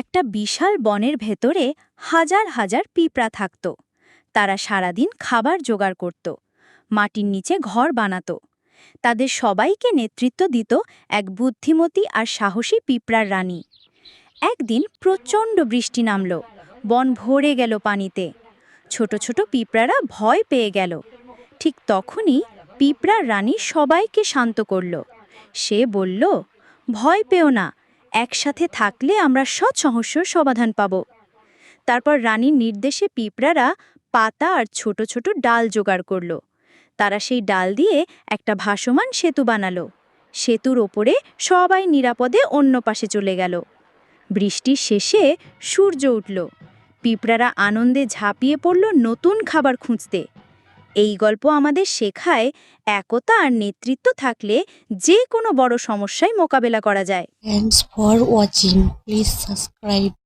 একটা বিশাল বনের ভেতরে হাজার হাজার পিঁপড়া থাকত। তারা সারাদিন খাবার জোগাড় করত, মাটির নিচে ঘর বানাত। তাদের সবাইকে নেতৃত্ব দিত এক বুদ্ধিমতী আর সাহসী পিঁপড়ার রানী। একদিন প্রচণ্ড বৃষ্টি নামল, বন ভরে গেল পানিতে। ছোট ছোট পিঁপড়ারা ভয় পেয়ে গেল। ঠিক তখনই পিঁপড়ার রানী সবাইকে শান্ত করল। সে বলল, ভয় পেও না একসাথে থাকলে আমরা সৎ সমস্যার সমাধান পাব। তারপর রানীর নির্দেশে পিঁপড়ারা পাতা আর ছোট ছোট ডাল জোগাড় করল। তারা সেই ডাল দিয়ে একটা ভাসমান সেতু বানালো। সেতুর ওপরে সবাই নিরাপদে অন্য পাশে চলে গেল। বৃষ্টির শেষে সূর্য উঠল। পিঁপড়ারা আনন্দে ঝাঁপিয়ে পড়ল নতুন খাবার খুঁজতে। এই গল্প আমাদের শেখায় একতা আর নেতৃত্ব থাকলে যে কোনো বড় সমস্যায় মোকাবেলা করা যায় thanks for watching please subscribe.